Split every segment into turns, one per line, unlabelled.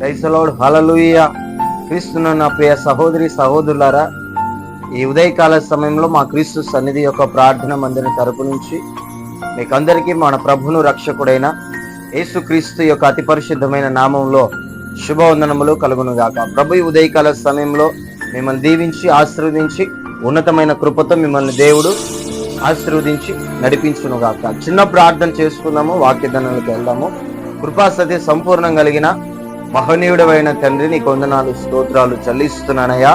క్రైస్తలోడు హలలుయ క్రీస్తున్న నా ప్రియ సహోదరి సహోదరులారా ఈ ఉదయకాల సమయంలో మా క్రీస్తు సన్నిధి యొక్క ప్రార్థన మందిన తరపు నుంచి మీకందరికీ మన ప్రభును రక్షకుడైన యేసుక్రీస్తు యొక్క అతి పరిశుద్ధమైన నామంలో శుభవందనములు కలుగునుగాక ప్రభు ఈ ఉదయకాల సమయంలో మిమ్మల్ని దీవించి ఆశీర్వదించి ఉన్నతమైన కృపతో మిమ్మల్ని దేవుడు ఆశీర్వదించి నడిపించును గాక. చిన్న ప్రార్థన చేసుకుందాము వాక్యదనలకు వెళ్దాము. కృపాసతి సంపూర్ణం కలిగిన మహనీయుడమైన తండ్రి నీ కొందనాలు స్తోత్రాలు చెల్లిస్తున్నానయ్యా.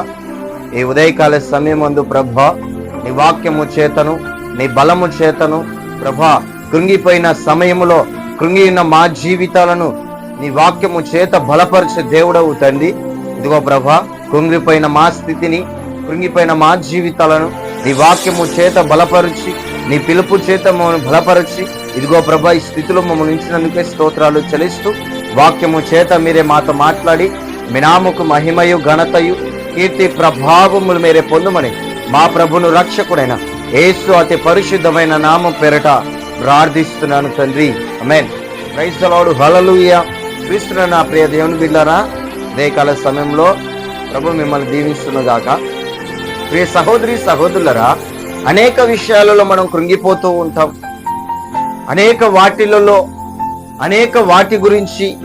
ఈ ఉదయకాల సమయం అందు ప్రభ నీ వాక్యము చేతను నీ బలము చేతను ప్రభ కృంగిపోయిన సమయములో కృంగి ఉన్న మా జీవితాలను నీ వాక్యము చేత బలపరిచే దేవుడవు తండ్రి. ఇదిగో ప్రభ కృంగిపోయిన మా స్థితిని కృంగిపోయిన మా జీవితాలను నీ వాక్యము చేత బలపరిచి నీ పిలుపు చేత మమ్మల్ని బలపరిచి ఇదిగో ప్రభా ఈ స్థితిలో మమ్మల్ని ఉంచినందుకే స్తోత్రాలు చెల్లిస్తూ వాక్యము చేత మీరే మాతో మాట్లాడి మీ మహిమయు ఘనతయు కీర్తి ప్రభావములు మీరే పొందుమని మా ప్రభును రక్షకుడైన ఏసు అతి పరిశుద్ధమైన నామం పేరట ప్రార్థిస్తున్నాను తండ్రి. అమెన్ క్రైస్తలోడు హలలుయ క్రీస్తున్న నా ప్రియ దేవుని బిడ్డారా ఉదయకాల సమయంలో ప్రభు మిమ్మల్ని దీవిస్తున్నగాక ప్రియ సహోదరి సహోదరులరా అనేక విషయాలలో మనం కృంగిపోతూ ఉంటాం. అనేక వాటిలలో అనేక వాటి గురించి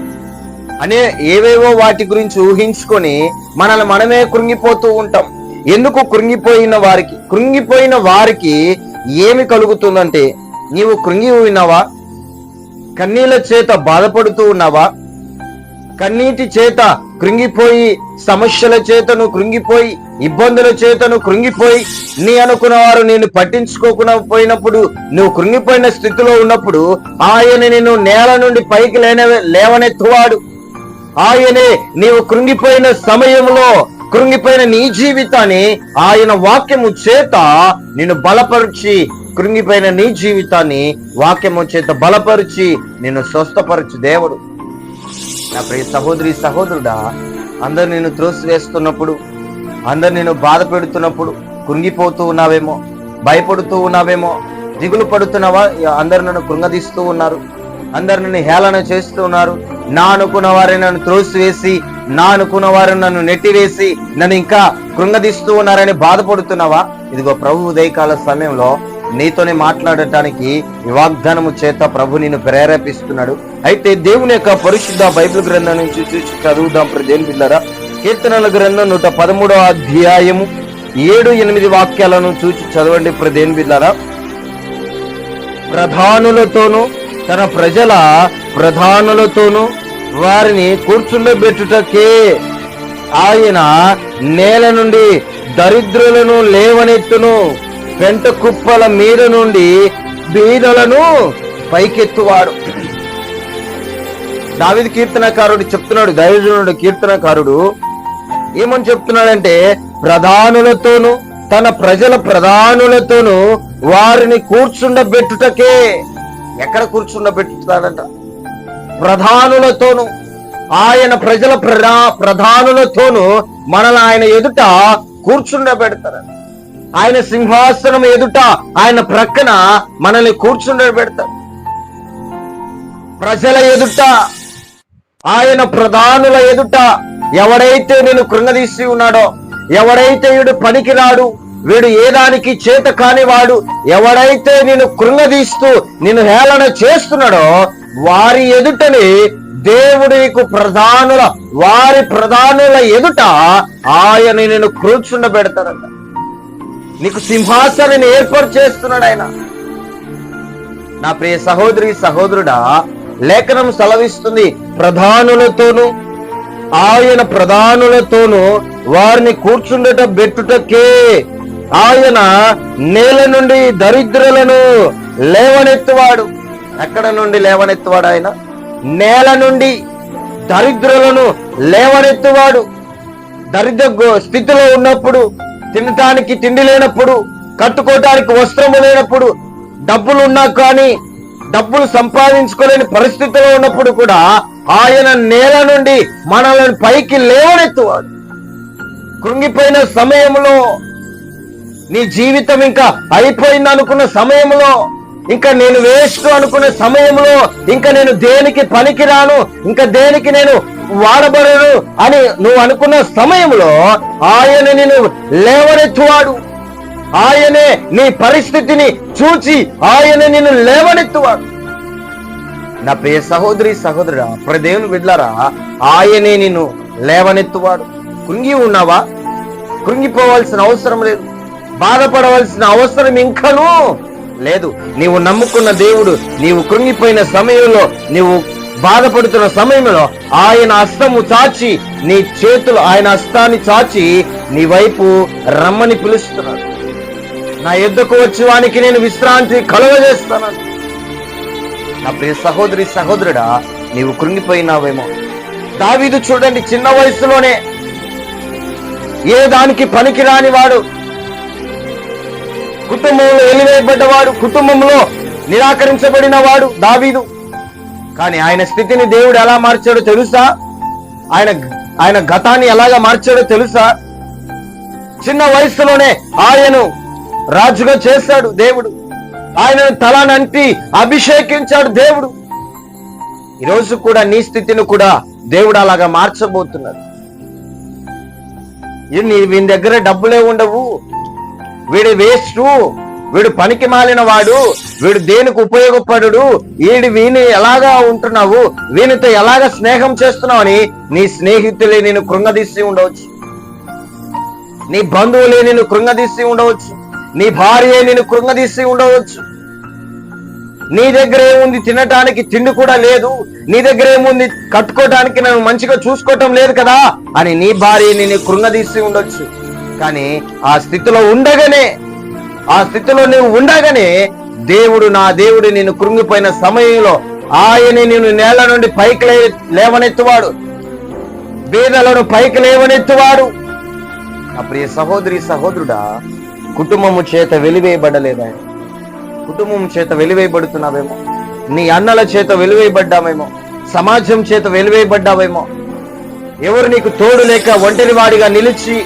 అనే ఏవేవో వాటి గురించి ఊహించుకొని మనల్ని మనమే కృంగిపోతూ ఉంటాం. ఎందుకు కృంగిపోయిన వారికి కృంగిపోయిన వారికి ఏమి కలుగుతుందంటే నీవు కృంగి ఉన్నావా కన్నీళ్ళ చేత బాధపడుతూ ఉన్నావా? కన్నీటి చేత కృంగిపోయి సమస్యల చేతను కృంగిపోయి ఇబ్బందుల చేతను కృంగిపోయి నీ అనుకున్న వారు నేను పట్టించుకోకుండా పోయినప్పుడు నువ్వు కృంగిపోయిన స్థితిలో ఉన్నప్పుడు ఆయన నిన్ను నేల నుండి పైకి లేన లేవనెత్తువాడు. ఆయనే నీవు కృంగిపోయిన సమయంలో కృంగిపోయిన నీ జీవితాన్ని ఆయన వాక్యము చేత నిన్ను బలపరిచి కృంగిపోయిన నీ జీవితాన్ని వాక్యము చేత బలపరిచి నిన్ను స్వస్థపరచు దేవుడు. నా ప్రియ సహోదరి సహోదరుడా అందరు నేను త్రోసివేస్తున్నప్పుడు అందరు నేను బాధ పెడుతున్నప్పుడు కృంగిపోతూ ఉన్నావేమో భయపడుతూ ఉన్నావేమో దిగులు పడుతున్నావా అందరు నన్ను కృంగదీస్తూ ఉన్నారు. అందరు నన్ను హేళన చేస్తూ ఉన్నారు. నా అనుకున్న వారిని నన్ను త్రోసివేసి నా అనుకున్న వారు నన్ను నెట్టివేసి నన్ను ఇంకా కృంగదీస్తూ ఉన్నారని బాధపడుతున్నావా? ఇదిగో ప్రభు ఉదయకాల సమయంలో నీతోనే మాట్లాడటానికి వాగ్దానము చేత ప్రభు నిన్ను ప్రేరేపిస్తున్నాడు. అయితే దేవుని యొక్క పరిశుద్ధ బైబిల్ గ్రంథం నుంచి చూసి చదువుదాం ప్రదేని పిల్లరా కీర్తనల గ్రంథం నూట పదమూడవ అధ్యాయము ఏడు ఎనిమిది వాక్యాలను చూసి చదవండి ప్రదేని బిళ్ళరా ప్రధానులతోనూ తన ప్రజల ప్రధానులతోనూ వారిని కూర్చుండబెట్టుటకే ఆయన నేల నుండి దరిద్రులను లేవనెత్తును. పెంట కుప్పల మీద నుండి బీదలను పైకెత్తువాడు. దావిది కీర్తనకారుడు చెప్తున్నాడు దైవజనుడు కీర్తనకారుడు ఏమని చెప్తున్నాడంటే ప్రధానులతోనూ తన ప్రజల ప్రధానులతోనూ వారిని కూర్చుండబెట్టుటకే. ఎక్కడ కూర్చుండబెట్టుతాడంట? ప్రధానులతోనూ ఆయన ప్రజల ప్రధా ప్రధానులతోనూ మనల్ని ఆయన ఎదుట కూర్చుండబెడతారంట ఆయన సింహాసనం ఎదుట ఆయన ప్రక్కన మనల్ని కూర్చుండబెడతారు ప్రజల ఎదుట ఆయన ప్రధానుల ఎదుట ఎవడైతే నేను కృంగదీసి ఉన్నాడో ఎవడైతే వీడు పనికిరాడు వీడు ఏ దానికి చేత కానివాడు ఎవడైతే నేను కృంగదీస్తూ నేను హేళన చేస్తున్నాడో వారి ఎదుటనే దేవుడికు ప్రధానుల వారి ప్రధానుల ఎదుట ఆయన నేను కూర్చుండబెడతాడంట. నీకు సింహాసనాన్ని ఏర్పాటు చేస్తున్నాడు ఆయన నా ప్రియ సహోదరి సహోదరుడా లేఖనం సెలవిస్తుంది. ప్రధానులతోనూ ఆయన ప్రధానులతోనూ వారిని కూర్చుండట బెట్టుటకే. ఆయన నేల నుండి దరిద్రులను లేవనెత్తువాడు. ఎక్కడ నుండి లేవనెత్తువాడు ఆయన నేల నుండి దరిద్రులను లేవనెత్తువాడు. దరిద్ర స్థితిలో ఉన్నప్పుడు తినటానికి తిండి లేనప్పుడు కట్టుకోవటానికి వస్త్రము లేనప్పుడు డబ్బులు ఉన్నా కానీ డబ్బులు సంపాదించుకోలేని పరిస్థితిలో ఉన్నప్పుడు కూడా ఆయన నేల నుండి మనల్ని పైకి లేవనెత్తువాడు. కృంగిపోయిన సమయంలో నీ జీవితం ఇంకా అయిపోయింది అనుకున్న సమయంలో ఇంకా నేను వేస్ట్ అనుకునే సమయంలో ఇంకా నేను దేనికి పనికిరాను ఇంకా దేనికి నేను వాడబడను అని నువ్వు అనుకున్న సమయంలో ఆయన నేను లేవనెత్తువాడు. ఆయనే నీ పరిస్థితిని చూచి ఆయన నిన్ను లేవనెత్తువాడు. నా ప్రియ సహోదరి సహోదరుడా ప్రదేవుని బిడ్లారా ఆయనే నిన్ను లేవనెత్తువాడు. కృంగి ఉన్నావా? కృంగిపోవాల్సిన అవసరం లేదు. బాధపడవలసిన అవసరం ఇంకనూ లేదు నీవు నమ్ముకున్న దేవుడు నీవు కృంగిపోయిన సమయంలో నీవు బాధపడుతున్న సమయంలో ఆయన హస్తము చాచి నీ చేతులు ఆయన హస్తాన్ని చాచి నీ వైపు రమ్మని పిలుస్తున్నాడు. నా ఎద్దుకు వచ్చి వానికి నేను విశ్రాంతి కలుగజేస్తాను. నా ప్రియ సహోదరి సహోదరుడా నీవు కృంగిపోయినావేమో. దావీదు చూడండి చిన్న వయసులోనే ఏ దానికి పనికిరాని వాడు కుటుంబంలో ఎలివేయబడ్డవాడు కుటుంబంలో నిరాకరించబడిన వాడు దావీదు. కానీ ఆయన స్థితిని దేవుడు ఎలా మార్చాడో తెలుసా? ఆయన ఆయన గతాన్ని ఎలాగా మార్చాడో తెలుసా? చిన్న వయసులోనే ఆయను రాజుగా చేశాడు దేవుడు. ఆయనను తలానంటి అభిషేకించాడు దేవుడు. ఈరోజు కూడా నీ స్థితిని కూడా దేవుడు అలాగా మార్చబోతున్నాడు. నీ వీని దగ్గర డబ్బులే ఉండవు. వీడు వేస్ట్ వీడు పనికి మాలిన వాడు వీడు దేనికి ఉపయోగపడు వీడి వీని ఎలాగా ఉంటున్నావు వీనితో ఎలాగా స్నేహం చేస్తున్నావు అని నీ స్నేహితులే నేను కృంగదీసి ఉండవచ్చు. నీ బంధువులే నేను కృంగదీసి ఉండవచ్చు. నీ భార్య నేను కృంగదీసి ఉండవచ్చు. నీ దగ్గర ఏముంది తినటానికి తిండి కూడా లేదు. నీ దగ్గర ఏముంది కట్టుకోవటానికి నన్ను మంచిగా చూసుకోవటం లేదు కదా అని నీ భార్య నేను కృంగదీసి ఉండొచ్చు. కానీ ఆ స్థితిలో ఉండగానే ఆ స్థితిలో నువ్వు ఉండగానే దేవుడు నా దేవుడు నేను కృంగిపోయిన సమయంలో ఆయన నేను నేల నుండి పైకి లే లేవనెత్తువాడు. బీదలను పైకి లేవనెత్తువాడు. అప్పుడు ఈ సహోదరి సహోదరుడా కుటుంబము చేత వెలివేయబడలేదా? కుటుంబం చేత వెలివేయబడుతున్నావేమో? నీ అన్నల చేత వెలివేయబడ్డామేమో? సమాజం చేత వెలివేయబడ్డావేమో? ఎవరు నీకు తోడు లేక ఒంటరివాడిగా నిలిచి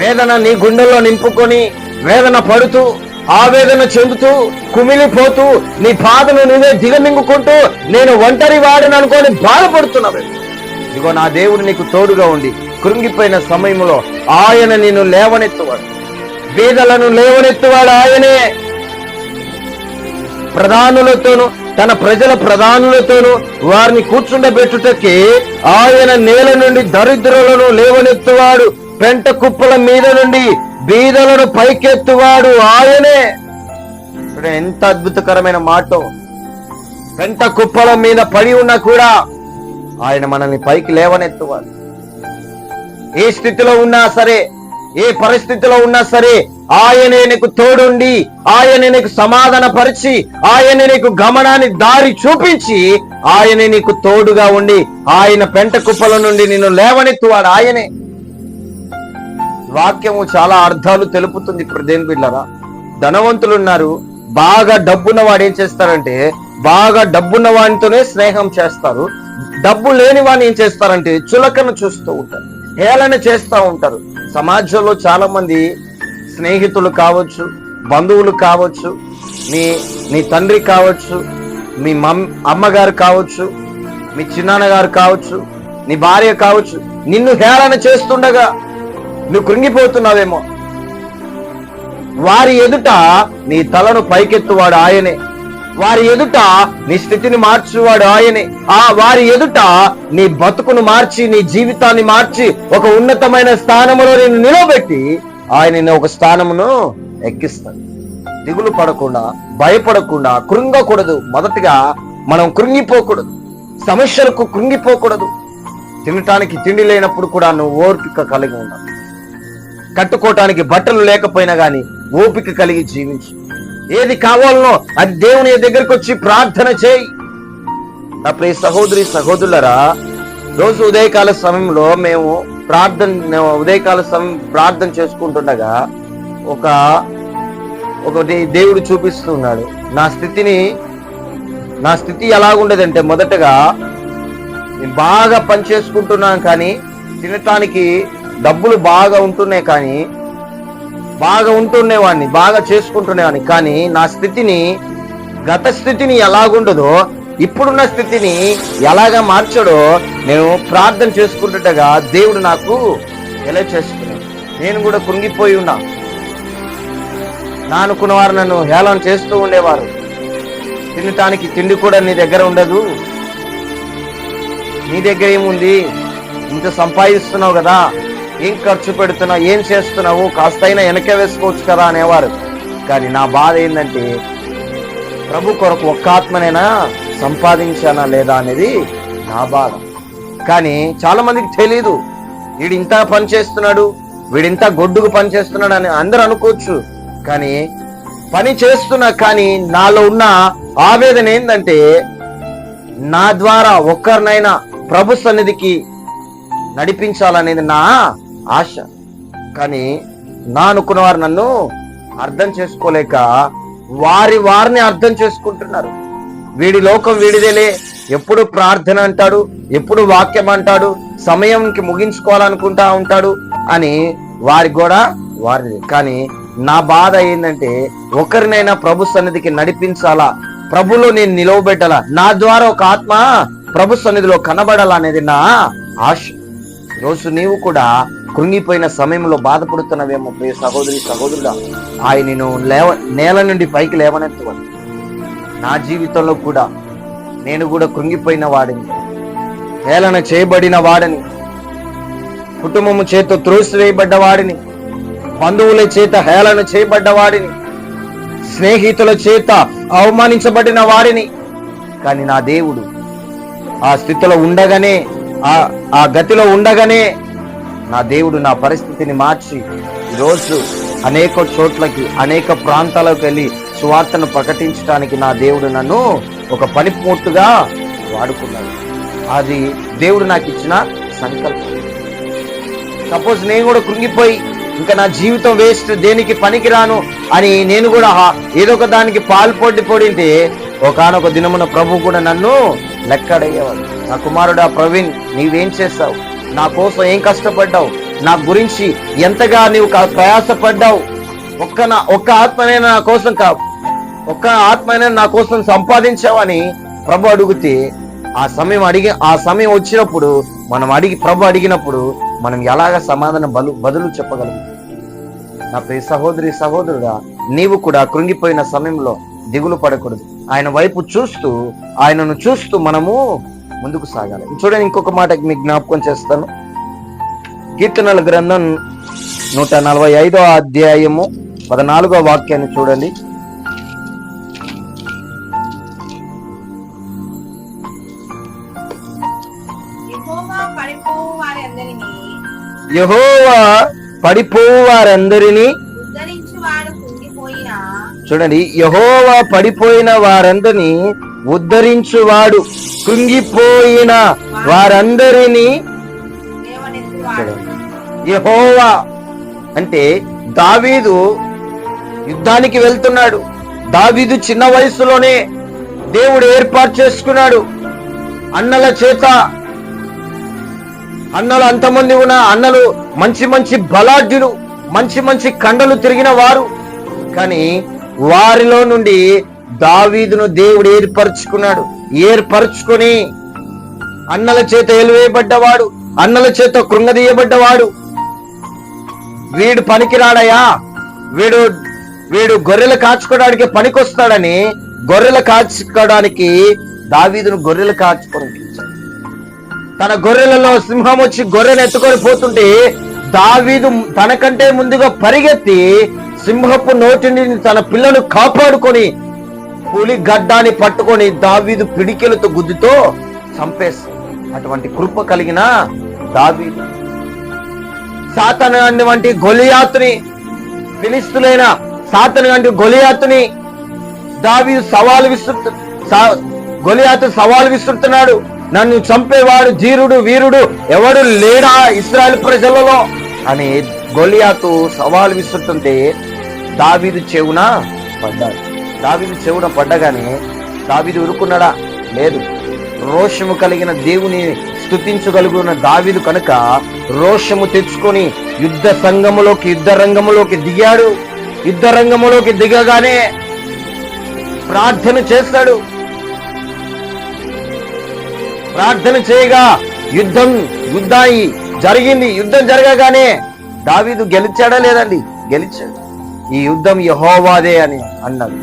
వేదన నీ గుండెల్లో నింపుకొని వేదన పడుతూ ఆవేదన చెందుతూ కుమిలిపోతూ నీ బాధను నువ్వే దిగమింగుకుంటూ నేను ఒంటరి వాడిని అనుకొని బాధపడుతున్నావే. ఇదిగో నా దేవుడు నీకు తోడుగా ఉండి కృంగిపోయిన సమయంలో ఆయన నిన్ను లేవనెత్తువాడు. బీదలను లేవనెత్తువాడు ఆయనే. ప్రధానులతోను తన ప్రజల ప్రధానులతోను వారిని కూర్చుండబెట్టుటకి ఆయన నేల నుండి దరిద్రులను లేవనెత్తువాడు. పెంట కుప్పల మీద నుండి బీదలను పైకెత్తువాడు ఆయనే. ఎంత అద్భుతకరమైన మాట. పెంట కుప్పల మీద పడి ఉన్నా కూడా ఆయన మనల్ని పైకి లేవనెత్తువాడు. ఏ స్థితిలో ఉన్నా సరే ఏ పరిస్థితిలో ఉన్నా సరే ఆయనే నీకు తోడుండి ఆయనే నీకు సమాధాన పరిచి ఆయన నీకు గమనాన్ని దారి చూపించి ఆయనే నీకు తోడుగా ఉండి ఆయన పెంట కుప్పల నుండి నిన్ను లేవనెత్తువాడు ఆయనే. వాక్యము చాలా అర్థాలు తెలుపుతుంది ఇక్కడ దేని బిళ్ళరా ధనవంతులు ఉన్నారు బాగా డబ్బున్న వాడు ఏం చేస్తారంటే బాగా డబ్బున్న వాడితోనే స్నేహం చేస్తారు. డబ్బు లేని వాడిని ఏం చేస్తారంటే చులకన చూస్తూ ఉంటారు. హేళన చేస్తూ ఉంటారు. సమాజంలో చాలా మంది స్నేహితులు కావచ్చు బంధువులు కావచ్చు మీ మీ తండ్రి కావచ్చు మీ మమ్ అమ్మగారు కావచ్చు మీ చిన్నాన్నగారు కావచ్చు నీ భార్య కావచ్చు నిన్ను హేళన చేస్తుండగా నువ్వు కృంగిపోతున్నావేమో. వారి ఎదుట నీ తలను పైకెత్తువాడు ఆయనే. వారి ఎదుట నీ స్థితిని మార్చువాడు ఆయనే. ఆ వారి ఎదుట నీ బతుకును మార్చి నీ జీవితాన్ని మార్చి ఒక ఉన్నతమైన స్థానములో నేను నిలబెట్టి ఆయన ఒక స్థానమును ఎక్కిస్తాను దిగులు పడకుండా భయపడకుండా కృంగకూడదు. మొదటిగా మనం కృంగిపోకూడదు. సమస్యలకు కృంగిపోకూడదు. తినటానికి తిండి లేనప్పుడు కూడా నువ్వు ఓర్పిక కలిగి ఉండాలి. కట్టుకోవటానికి బట్టలు లేకపోయినా కానీ ఓపిక కలిగి జీవించు. ఏది కావాలనో అది దేవుని దగ్గరకు వచ్చి ప్రార్థన చేయి. నా ప్రియ సహోదరి సహోదరులరా రోజు ఉదయకాల సమయంలో మేము ప్రార్థన ఉదయకాల సమయం ప్రార్థన చేసుకుంటుండగా ఒక ఒకటి దేవుడు చూపిస్తున్నాడు. నా స్థితిని నా స్థితి ఎలాగుండేదంటే మొదటగా నేను బాగా పని చేసుకుంటున్నాను కానీ తినటానికి డబ్బులు బాగా ఉంటున్నాయి కానీ బాగా ఉంటుండేవాడిని బాగా చేసుకుంటుండేవాడిని కానీ నా స్థితిని గత స్థితిని ఎలాగుండదో ఇప్పుడున్న స్థితిని ఎలాగా మార్చాడో నేను ప్రార్థన చేసుకుంటుండగా దేవుడు నాకు ఎలా చేసుకున్నాను నేను కూడా కృంగిపోయి ఉన్నా. నా అనుకున్న వారు నన్ను హేళన చేస్తూ ఉండేవారు. తినటానికి తిండి కూడా నీ దగ్గర ఉండదు. నీ దగ్గర ఏముంది? ఇంత సంపాదిస్తున్నావు కదా. ఏం ఖర్చు పెడుతున్నావు ఏం చేస్తున్నావు కాస్తైనా వెనక వేసుకోవచ్చు కదా అనేవారు. కానీ నా బాధ ఏంటంటే ప్రభు కొరకు ఒక్క ఆత్మనైనా సంపాదించానా లేదా అనేది నా బాధ. కానీ చాలా మందికి తెలీదు. వీడింత పని చేస్తున్నాడు వీడింత గొడ్డుకు పని చేస్తున్నాడు అని అందరూ అనుకోవచ్చు. కానీ పని చేస్తున్నా కానీ నాలో ఉన్న ఆవేదన ఏంటంటే నా ద్వారా ఒక్కరినైనా ప్రభు సన్నిధికి నడిపించాలనేది నా ఆశ. కానీ నా అనుకున్న వారు నన్ను అర్థం చేసుకోలేక వారి వారిని అర్థం చేసుకుంటున్నారు. వీడి లోకం వీడిదేలే. ఎప్పుడు ప్రార్థన అంటాడు ఎప్పుడు వాక్యం అంటాడు సమయంకి ముగించుకోవాలనుకుంటా ఉంటాడు అని వారికి కూడా వారిది. కానీ నా బాధ ఏంటంటే ఒకరినైనా ప్రభు సన్నిధికి నడిపించాలా ప్రభులో నేను నిలవబెట్టాలా నా ద్వారా ఒక ఆత్మ ప్రభు సన్నిధిలో కనబడాలా అనేది నా ఆశ. ఈరోజు నీవు కూడా కృంగిపోయిన సమయంలో బాధపడుతున్నవేమో ప్రియ సహోదరి సహోదరుడా ఆయనను లేవ నేల నుండి పైకి లేవనెత్తవని నా జీవితంలో కూడా నేను కూడా కృంగిపోయిన వాడిని హేళన చేయబడిన వాడిని కుటుంబము చేత త్రోసివేయబడ్డ వాడిని బంధువుల చేత హేళన చేయబడ్డ వాడిని స్నేహితుల చేత అవమానించబడిన వాడిని కానీ నా దేవుడు ఆ స్థితిలో ఉండగానే ఆ గతిలో ఉండగానే నా దేవుడు నా పరిస్థితిని మార్చి ఈరోజు అనేక చోట్లకి అనేక ప్రాంతాలకు వెళ్ళి సువార్తను ప్రకటించడానికి నా దేవుడు నన్ను ఒక పనిపూర్తిగా వాడుకున్నాడు. అది దేవుడు నాకు ఇచ్చిన సంకల్పం. సపోజ్ నేను కూడా కృంగిపోయి ఇంకా నా జీవితం వేస్ట్ దేనికి పనికిరాను అని నేను కూడా ఏదో ఒక దానికి పాల్పొడి పొడింటే ఒకనొక దినమున ప్రభు కూడా నన్ను లెక్కడయ్యేవాడు. నా కుమారుడా ప్రవీణ్ నీవేం చేస్తావు? నా కోసం ఏం కష్టపడ్డావు? నా గురించి ఎంతగా నీవు ప్రయాసపడ్డావు? ఒక్క నా ఒక్క ఆత్మనైనా నా కోసం కా ఒక్క ఆత్మైనా నా కోసం సంపాదించావని ప్రభు అడిగితే ఆ సమయం అడిగి ఆ సమయం వచ్చినప్పుడు మనం అడిగి ప్రభు అడిగినప్పుడు మనం ఎలాగ సమాధానం బలు బదులు చెప్పగలం? నా ప్రియ సహోదరి సహోదరుడా నీవు కూడా కృంగిపోయిన సమయంలో దిగులు పడకూడదు. ఆయన వైపు చూస్తూ ఆయనను చూస్తూ మనము ముందుకు సాగాలి. చూడండి ఇంకొక మాట మీకు జ్ఞాపకం చేస్తాను. కీర్తనల గ్రంథం నూట నలభై ఐదో అధ్యాయము పద్నాలుగో వాక్యాన్ని చూడండి.
యెహోవా పడిపోవు వారందరినీ
చూడండి యహోవా పడిపోయిన వారందరినీ ఉద్ధరించువాడు. కుంగిపోయిన వారందరినీ యహోవా అంటే దావీదు యుద్ధానికి వెళ్తున్నాడు. దావీదు చిన్న వయసులోనే దేవుడు ఏర్పాటు చేసుకున్నాడు. అన్నల చేత అన్నలు అంతమంది ఉన్న అన్నలు మంచి మంచి బలాఢ్యులు మంచి మంచి కండలు తిరిగిన వారు. కానీ వారిలో నుండి దావీదును దేవుడు ఏర్పరచుకున్నాడు. ఏర్పరచుకొని అన్నల చేత ఎలివేయబడ్డవాడు అన్నల చేత కృంగదీయబడ్డవాడు. వీడు పనికిరాడయా? వీడు వీడు గొర్రెలు కాచుకోవడానికి పనికొస్తాడని గొర్రెలు కాచుకోవడానికి దావీదును గొర్రెలు కాచుకొని తన గొర్రెలలో సింహం వచ్చి గొర్రెను ఎత్తుకొని పోతుంటే దావీదు తనకంటే ముందుగా పరిగెత్తి సింహపు నోటి తన పిల్లను కాపాడుకొని పులి గడ్డాన్ని పట్టుకొని దావీదు పిడికెలతో గుద్దుతో చంపేస్తుంది అటువంటి కృప కలిగిన దావీదు. సాతను వంటి గొలియాతుని పిలిస్తులైన సాతను వంటి గొలియాతుని దావీదు సవాలు విసురుతు గొలియాతు సవాలు విసురుతున్నాడు. నన్ను చంపేవాడు ధీరుడు వీరుడు ఎవడు లేడా ఇస్రాయల్ ప్రజలలో అని గొలియాతు సవాలు విసురుతుంటే దావీదు చెవున పడ్డాడు. దావీదు చెవున పడ్డగానే దావిది ఉరుకున్నాడా లేదు. రోషము కలిగిన దేవుని స్థుతించగలుగున్న దావిదు కనుక రోషము తెచ్చుకొని యుద్ధ సంఘములోకి యుద్ధ రంగములోకి దిగాడు. యుద్ధ రంగములోకి దిగగానే ప్రార్థన చేస్తాడు. ప్రార్థన చేయగా యుద్ధం యుద్ధాయి జరిగింది. యుద్ధం జరగగానే దావీదు గెలిచాడా లేదండి గెలిచాడు. ఈ యుద్ధం యహోవాదే అని అన్నాడు.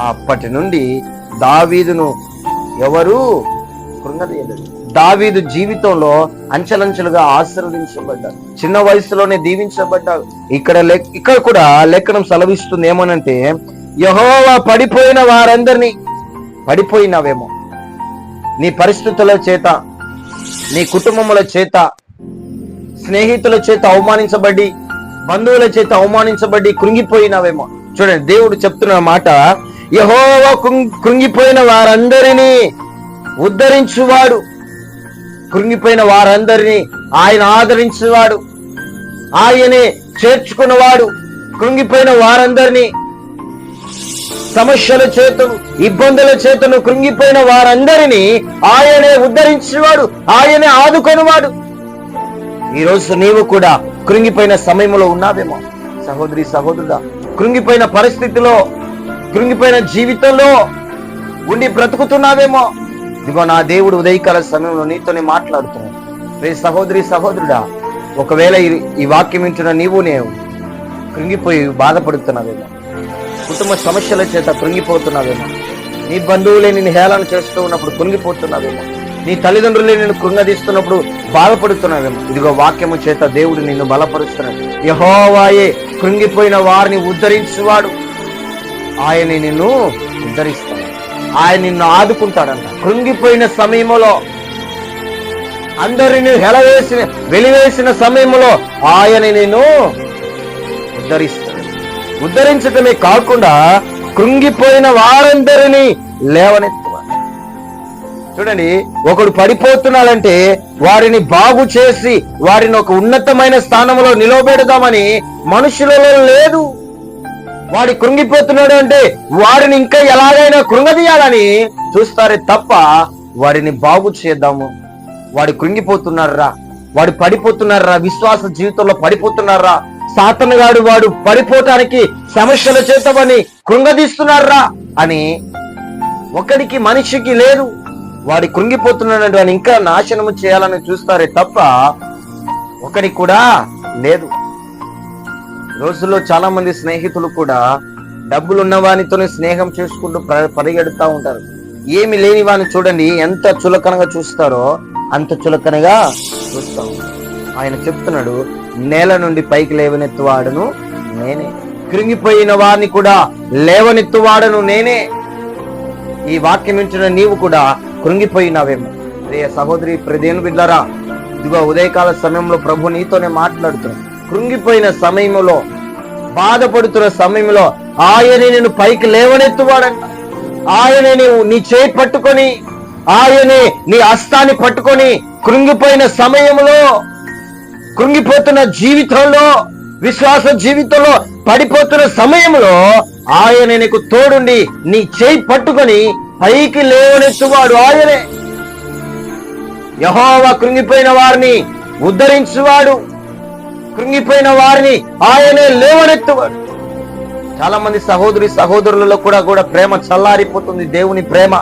అప్పటి నుండి దావీదును ఎవరు కృంగదీయలేదు. దావీదు జీవితంలో అంచెలంచెలుగా ఆశీర్వదించబడ్డారు చిన్న వయసులోనే దీవించబడ్డారు ఇక్కడ లెక్- ఇక్కడ కూడా లెక్కనం సెలవిస్తుంది ఏమనంటే యహోవా పడిపోయిన వారందరినీ పడిపోయినవేమో. నీ పరిస్థితుల చేత నీ కుటుంబముల చేత స్నేహితుల చేత అవమానించబడి బంధువుల చేత అవమానించబడి కృంగిపోయినవేమో. చూడండి దేవుడు చెప్తున్న మాట యహోవ కృంగిపోయిన వారందరినీ ఉద్ధరించువాడు. కృంగిపోయిన వారందరినీ ఆయన ఆదరించేవాడు. ఆయనే చేర్చుకున్నవాడు. కృంగిపోయిన వారందరినీ సమస్యల చేతను ఇబ్బందుల చేతను కృంగిపోయిన వారందరినీ ఆయనే ఉద్ధరించేవాడు ఆయనే ఆదుకొనివాడు. ఈ రోజు నీవు కూడా కృంగిపోయిన సమయంలో ఉన్నావేమో. సహోదరి సహోదరుడా కృంగిపోయిన పరిస్థితిలో కృంగిపోయిన జీవితంలో ఉండి బ్రతుకుతున్నావేమో? ఇదిగో నా దేవుడు ఉదయకాల సమయంలో నీతోనే మాట్లాడుతున్నాడు. రే సహోదరి సహోదరుడా ఒకవేళ ఈ- వాక్యం వింటున్న నీవు నేను కృంగిపోయి బాధపడుతున్నావేమో. కుటుంబ సమస్యల చేత కృంగిపోతున్నావేమో. నీ బంధువులే నేను హేళన చేస్తూ ఉన్నప్పుడు కృంగిపోతున్నావేమో. నీ తల్లిదండ్రులే నేను కృంగదీస్తున్నప్పుడు బాధపడుతున్నావేమో. ఇదిగో వాక్యము చేత దేవుడు నిన్ను బలపరుస్తున్నాడు. యహోవాయే కృంగిపోయిన వారిని ఉద్ధరించువాడు. ఆయన నిన్ను ఉద్ధరిస్తాడు. ఆయన నిన్ను ఆదుకుంటాడంట. కృంగిపోయిన సమయంలో అందరిని హెలవేసిన వెలివేసిన సమయంలో ఆయన నిన్ను ఉద్ధరిస్తాడు. ఉద్ధరించటమే కాకుండా కృంగిపోయిన వారందరినీ లేవనెత్తువాడు. చూడండి ఒకడు పడిపోతున్నాడంటే వారిని బాగు చేసి వారిని ఒక ఉన్నతమైన స్థానంలో నిలబెడదామని మనుషులలో లేదు. వాడి కృంగిపోతున్నాడు అంటే వాడిని ఇంకా ఎలాగైనా కృంగదీయాలని చూస్తారే తప్ప వాడిని బాగు చేద్దాము. వాడు కృంగిపోతున్నారా వాడు పడిపోతున్నారా విశ్వాస జీవితంలో పడిపోతున్నారా సాతనగాడు వాడు పడిపోవటానికి సమస్యల చేతమని కృంగదీస్తున్నారా అని ఒకడికి మనిషికి లేదు. వాడి కృంగిపోతున్నాడు అని ఇంకా నాశనము చేయాలని చూస్తారే తప్ప ఒకరికి కూడా లేదు. రోజుల్లో చాలా మంది స్నేహితులు కూడా డబ్బులు ఉన్న వానితోనే స్నేహం చేసుకుంటూ పరిగెడుతూ ఉంటారు. ఏమి లేని వాని చూడండి ఎంత చులకనగా చూస్తారో అంత చులకనగా చూస్తాం ఆయన చెప్తున్నాడు నేల నుండి పైకి లేవనెత్తువాడను నేనే. కృంగిపోయిన వారిని కూడా లేవనెత్తువాడను నేనే. ఈ వాక్యం ఇచ్చిన నీవు కూడా కృంగిపోయినావేమో. ప్రియ సహోదరి ప్రదేను బిడ్డారా ఇదిగో ఉదయకాల సమయంలో ప్రభు నీతోనే మాట్లాడుతున్నాడు. కృంగిపోయిన సమయంలో బాధపడుతున్న సమయంలో ఆయనే నేను పైకి లేవనెత్తువాడంట. ఆయనే నీవు నీ చేయి పట్టుకొని ఆయనే నీ హస్తాన్ని పట్టుకొని కృంగిపోయిన సమయంలో కృంగిపోతున్న జీవితంలో విశ్వాస జీవితంలో పడిపోతున్న సమయంలో ఆయన నీకు తోడుండి నీ చేయి పట్టుకొని పైకి లేవనెత్తువాడు ఆయనే. యహోవా కృంగిపోయిన వారిని ఉద్ధరించువాడు. కృంగిపోయిన వారిని ఆయనే లేవనెత్తువాడు. చాలా మంది సహోదరి సహోదరులలో కూడా కూడా ప్రేమ చల్లారిపోతుంది దేవుని ప్రేమ.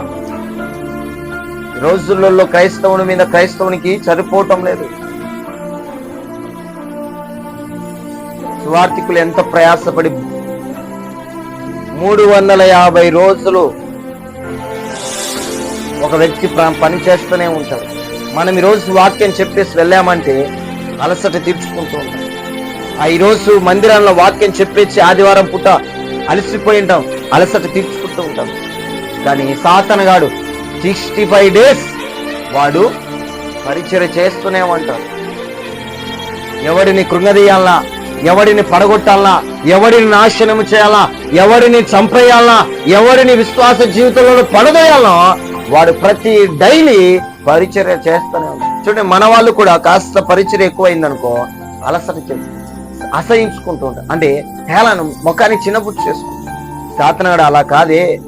రోజులలో క్రైస్తవుని మీద క్రైస్తవునికి చనిపోవటం లేదు. సువార్థికులు ఎంత ప్రయాసపడి మూడు వందల యాభై రోజులు ఒక వ్యక్తి ప్ర- పని చేస్తూనే ఉంటాడు మనం ఈ రోజు వాక్యం చెప్పేసి వెళ్ళామంటే అలసట తీర్చుకుంటూ ఉంటాం. ఆ ఈరోజు మందిరంలో వాక్యం చెప్పేసి ఆదివారం పూట అలసిపోయి ఉంటాం అలసట తీర్చుకుంటూ ఉంటాం. కానీ సాతనగాడు సిక్స్టీ ఫైవ్ డేస్ వాడు పరిచయం చేస్తూనే ఉంటాడు. ఎవడిని కృంగదీయాలా ఎవడిని పడగొట్టాలా ఎవడిని నాశనం చేయాలా ఎవడిని చంపేయాలా ఎవడిని విశ్వాస జీవితంలో పడదోయాలనో వాడు ప్రతి డైలీ పరిచర్య చేస్తూనే ఉంటాడు. చూడండి మన వాళ్ళు కూడా కాస్త పరిచయం ఎక్కువైందనుకో అలసట చేసి అసహించుకుంటూ ఉంటారు. అంటే హేళన ముఖాన్ని చిన్నపుట్టు చేసుకుంటాడు సాతనగాడు అలా కాదే.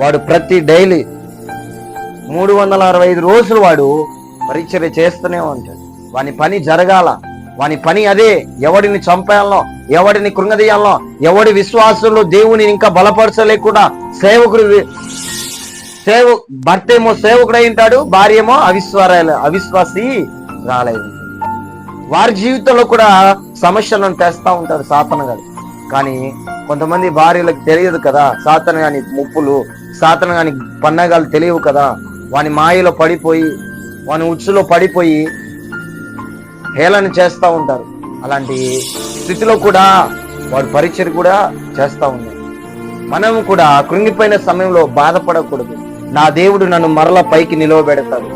వాడు ప్రతి డైలీ మూడు వందల అరవై ఐదు రోజులు వాడు పరిచర్య చేస్తూనే ఉంటాడు. వాని పని జరగాల. వాని పని అదే. ఎవడిని చంపేయాలనో ఎవడిని కృంగదీయాలనో ఎవడి విశ్వాసంలో దేవుని ఇంకా బలపరచలేకుండా సేవకుడు సేవ భర్త ఏమో సేవకుడై ఉంటాడు భార్య ఏమో అవిశ్వారాలు అవిశ్వాసి రాలేదు వారి జీవితంలో కూడా సమస్యలను తెస్తా ఉంటాడు సాతన గారు కానీ కొంతమంది భార్యలకు తెలియదు కదా సాతన గాని ముప్పులు సాతన గాని పన్నగాలు తెలియవు కదా. వాని మాయలో పడిపోయి వాని ఉచ్చులో పడిపోయి హేళన చేస్తూ ఉంటారు. అలాంటి స్థితిలో కూడా వాడు పరిచయం కూడా చేస్తూ ఉన్నారు మనం కూడా కృంగిపోయిన సమయంలో బాధపడకూడదు. నా దేవుడు నన్ను మరల పైకి నిలవబెడతాడు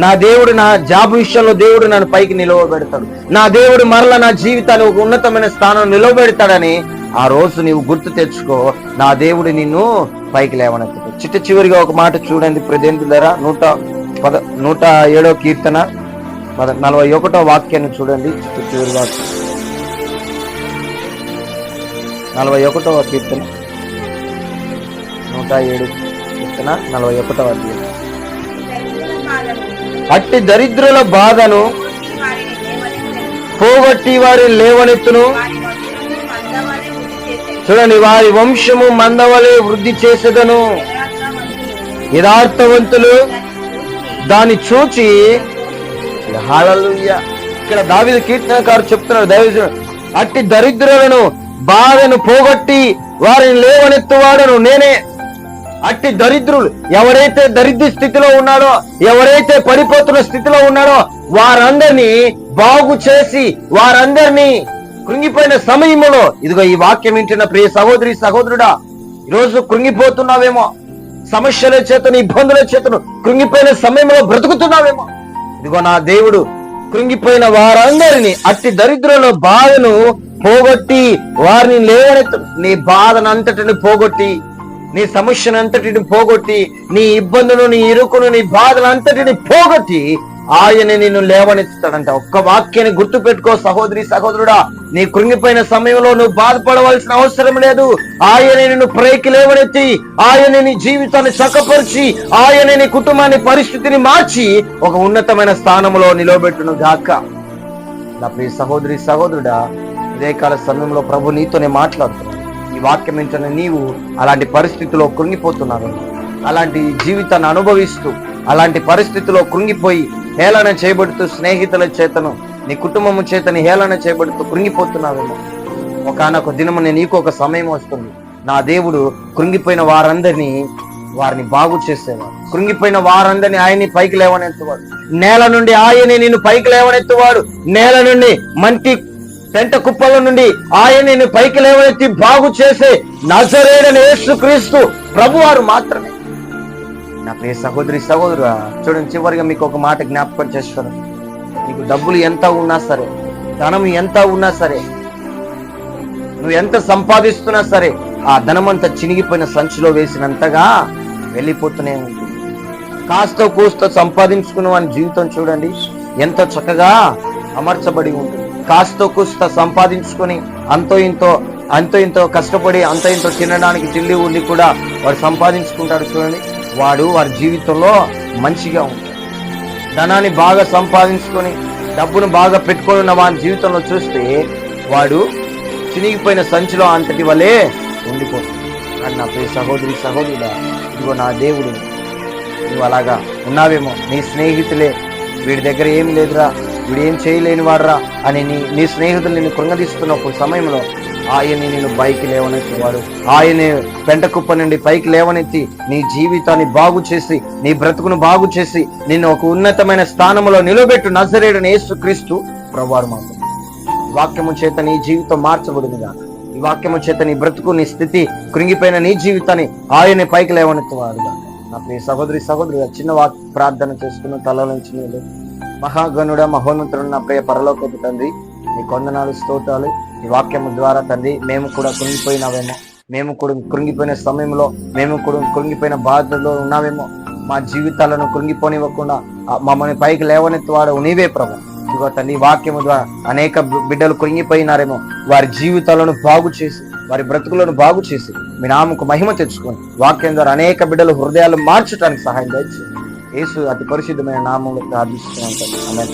నా దేవుడు నా జాబ్ విషయంలో దేవుడు నన్ను పైకి నిలవబెడతాడు నా దేవుడు మరల నా జీవితాన్ని ఒక ఉన్నతమైన స్థానం నిలవబెడతాడని ఆ రోజు నీవు గుర్తు తెచ్చుకో. నా దేవుడు నిన్ను పైకి లేవనెత్తాడు. చిట్ట చివరిగా ఒక మాట చూడండి ప్రజెంట్ ధర నూట పద నూట ఏడో కీర్తన పద నలభై ఒకటో వాక్యాన్ని చూడండి. చిట్ట చివరి వాక్యం నలభై ఒకటో కీర్తన. నూట ఏడు కీర్తన నలభై ఒకటో అధ్యాయం. అట్టి దరిద్రుల బాధను పోగొట్టి వారి లేవనెత్తును.
వారి
చూడండి వారి వంశము మందవలే వృద్ధి చేసేదను.
యథార్థవంతులు దాన్ని
చూచి ఇక్కడ దావిద కీర్తనకారు చెప్తున్నారు దైవ అట్టి దరిద్రులను బాధను పోగొట్టి వారిని లేవనెత్తువాడను నేనే. అట్టి దరిద్రులు ఎవరైతే దరిద్ర స్థితిలో ఉన్నాడో ఎవరైతే పడిపోతున్న స్థితిలో ఉన్నాడో వారందరినీ బాగు చేసి వారందరినీ కృంగిపోయిన సమయంలో ఇదిగో ఈ వాక్యం వింటున్న ప్రియ సహోదరి సహోదరుడా ఈరోజు కృంగిపోతున్నావేమో సమస్యల చేతను ఇబ్బందుల చేతను కృంగిపోయిన సమయంలో బ్రతుకుతున్నావేమో. ఇదిగో నా దేవుడు కృంగిపోయిన వారందరినీ అట్టి దరిద్రుల బాధను పోగొట్టి వారిని లేవనెత్తు నీ బాధను అంతటిని పోగొట్టి నీ సమస్యను అంతటిని పోగొట్టి నీ ఇబ్బందులు నీ ఇరుకును నీ బాధలు అంతటిని పోగొట్టి ఆయన నిన్ను లేవనెత్తుతాడంట. ఒక్క వాక్యాన్ని గుర్తు పెట్టుకో సహోదరి సహోదరుడా. నీ కృంగిపోయిన సమయంలో నువ్వు బాధపడవలసిన అవసరం లేదు. ఆయన నిన్ను ప్రేకి లేవనెత్తి ఆయన నీ జీవితాన్ని చక్కపరిచి ఆయన నీ కుటుంబాన్ని పరిస్థితిని మార్చి ఒక ఉన్నతమైన స్థానంలో నిలవబెట్టును గాక. నా ప్రియ సహోదరి సహోదరుడా ఇదే కాల సమయంలో ప్రభు నీతోనే మాట్లాడుతున్నాడు ఈ వాక్యం ఏంటనే నీవు అలాంటి పరిస్థితిలో కృంగిపోతున్నావు. అలాంటి జీవితాన్ని అనుభవిస్తూ అలాంటి పరిస్థితిలో కృంగిపోయి హేళన చేయబడుతూ స్నేహితుల చేతను నీ కుటుంబము చేతని హేళన చేయబడుతూ కృంగిపోతున్నావేమో. ఒకనొక దినమున నీకు ఒక సమయం వస్తుంది. నా దేవుడు కృంగిపోయిన వారందరినీ వారిని బాగు చేసేవాడు. కృంగిపోయిన వారందరినీ ఆయన్ని పైకి లేవనెత్తువాడు. నేల నుండి ఆయనే నిన్ను పైకి లేవనెత్తువాడు. నేల నుండి మంటి పెంట కుప్పల నుండి ఆయన పైకి లేవనెత్తి బాగు చేసే నజరేడని యేసు క్రీస్తు ప్రభువారు మాత్రమే. నా ప్రియ సహోదరి సహోదరు చూడండి చివరిగా మీకు ఒక మాట జ్ఞాపకం చేస్తాను. నీకు డబ్బులు ఎంత ఉన్నా సరే ధనం ఎంత ఉన్నా సరే నువ్వు ఎంత సంపాదిస్తున్నా సరే ఆ ధనమంతా చినిగిపోయిన సంచిలో వేసినంతగా వెళ్ళిపోతూనే ఉంటుంది కాస్త కూస్తో సంపాదించుకున్న వాని జీవితం చూడండి ఎంత చక్కగా అమర్చబడి ఉంటుంది కాస్తో కూస్త సంపాదించుకొని అంతో ఇంతో అంతో ఇంతో కష్టపడి అంత ఇంతో తినడానికి తిండి ఉండి కూడా వాడు సంపాదించుకుంటాడు చూడండి. వాడు వారి జీవితంలో మంచిగా ఉంటాడు. ధనాన్ని బాగా సంపాదించుకొని డబ్బును బాగా పెట్టుకొని ఉన్న వాని జీవితంలో చూస్తే వాడు చినిగిపోయిన సంచిలో అంతటి వలె ఉండిపోతుంది కానీ నా ప్రియ సహోదరి సహోదరుడా ఇదిగో నా దేవుడు. నువ్వు అలాగా ఉన్నావేమో. నీ స్నేహితులే వీడి దగ్గర ఏమి లేదురా. వీడు ఏం చేయలేని వాడురా అని నీ నీ స్నేహితులు నిన్ను కృంగదీస్తున్నప్పుడు సమయంలో ఆయన నేను పైకి లేవనెత్తివాడు ఆయనే పెంట కుప్ప నుండి పైకి లేవనెత్తి నీ జీవితాన్ని బాగు చేసి నీ బ్రతుకును బాగు చేసి నిన్ను ఒక ఉన్నతమైన స్థానంలో నిలబెట్టు నజరేడని యేసు క్రీస్తు ప్రభువారు మాకు. వాక్యము చేత నీ జీవితం మార్చబడిందిగా ఈ వాక్యము చేత నీ బ్రతుకు నీ స్థితి కృంగిపోయిన నీ జీవితాన్ని ఆయనే పైకి లేవనెత్తువాడుగా. నా ప్రియ సహోదరి సహోదరి చిన్న వాక్ ప్రార్థన చేసుకున్న తల నుంచి నీళ్ళు మహాగణుడ మహోన్నతుడున్న ప్రియ పరలోకపు తండ్రి నీ కొందనాలు స్తోత్రాలు ఈ వాక్యము ద్వారా తండ్రి మేము కూడా కృంగిపోయినావేమో. మేము కూడా కృంగిపోయిన సమయంలో మేము కూడా కృంగిపోయిన బాధలో ఉన్నామేమో మా జీవితాలను కృంగిపోనివ్వకుండా మమ్మల్ని పైకి లేవనెత్తువాడు నీవే ప్రభు. ఇదిగో తండ్రి వాక్యము ద్వారా అనేక బిడ్డలు కృంగిపోయినారేమో. వారి జీవితాలను బాగు చేసి వారి బ్రతుకులను బాగు చేసి మీ నామకు మహిమ తెచ్చుకొని వాక్యం ద్వారా అనేక బిడ్డలు హృదయాలు మార్చడానికి సహాయం దయచేయండి. యేసు అతి పరిశుద్ధమైన నామంలో ప్రార్థిస్తున్నాం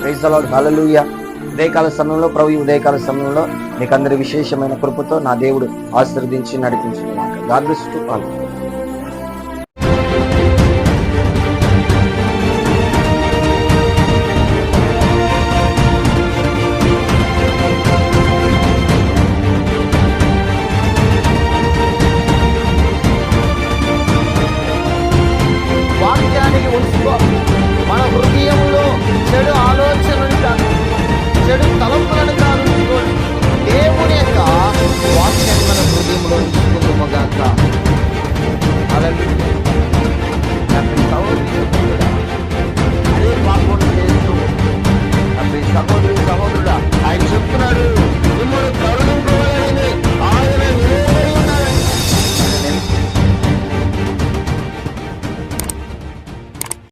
ప్రైజ్ ఉదయకాల సమయంలో ప్రభు ఉదయకాల సమయంలో మీకు అందరి విశేషమైన కృపతో నా దేవుడు ఆశీర్వదించి నడిపించుకున్నాను గాడ్ బ్లెస్ టు ఆల్